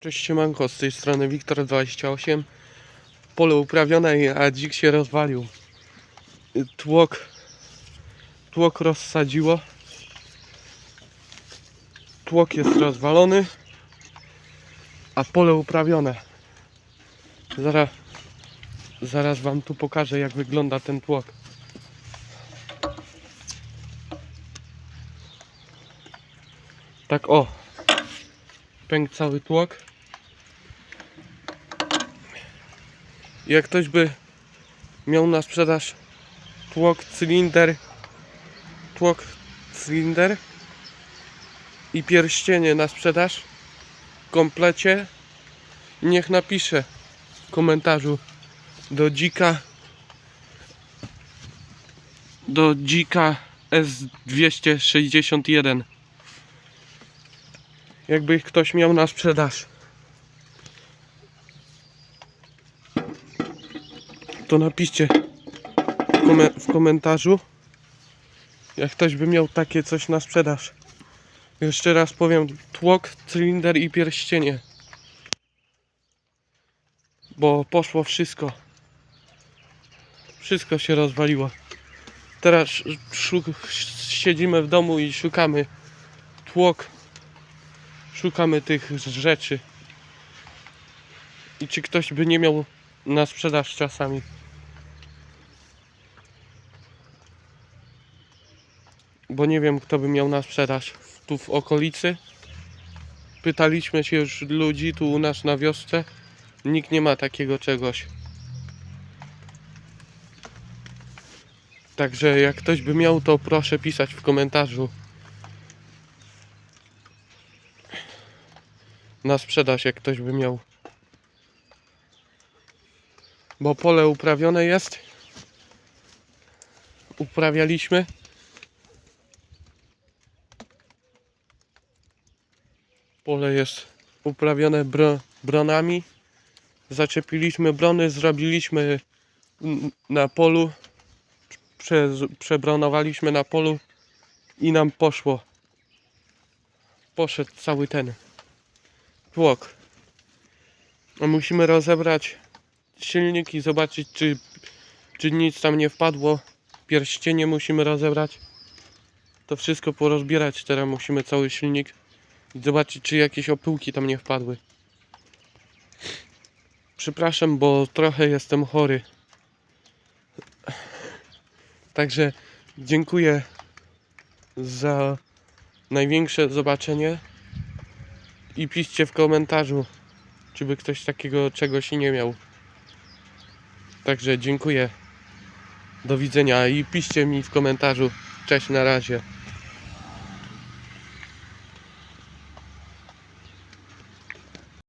Cześć siemanko, z tej strony Wiktor28 Pole uprawione, a dzik się rozwalił. Tłok Tłok rozsadziło. Tłok jest rozwalony A pole uprawione. Zaraz Zaraz wam tu pokażę jak wygląda ten tłok. Tak o Pękł cały tłok Jak ktoś by miał na sprzedaż tłok, cylinder, tłok, cylinder i pierścienie na sprzedaż w komplecie, niech napisze w komentarzu do dzika do dzika S261 jakby ich ktoś miał na sprzedaż to napiszcie w, kome- w komentarzu. Jak ktoś by miał takie coś na sprzedaż. Jeszcze raz powiem tłok, cylinder i pierścienie. Bo poszło wszystko. Wszystko się rozwaliło. Teraz siedzimy w domu i szukamy tłok. Szukamy tych rzeczy. I czy ktoś by nie miał na sprzedaż czasami. Bo nie wiem kto by miał na sprzedaż tu w okolicy. Pytaliśmy się już ludzi tu u nas na wiosce. Nikt nie ma takiego czegoś. Także jak ktoś by miał to proszę pisać w komentarzu. Na sprzedaż jak ktoś by miał bo pole uprawione jest. Uprawialiśmy. Pole jest uprawione bro, bronami. Zaczepiliśmy brony zrobiliśmy na polu. Prze, przebronowaliśmy na polu i nam poszło. Poszedł cały ten tłok. Musimy rozebrać silnik i zobaczyć czy, czy nic tam nie wpadło. Pierścienie musimy rozebrać. To wszystko porozbierać teraz musimy cały silnik i zobaczyć czy jakieś opyłki tam nie wpadły. Przepraszam bo trochę jestem chory. Także dziękuję za największe zobaczenie i piszcie w komentarzu czy by ktoś takiego czegoś nie miał Także dziękuję. Do widzenia i piszcie mi w komentarzu. Cześć na razie.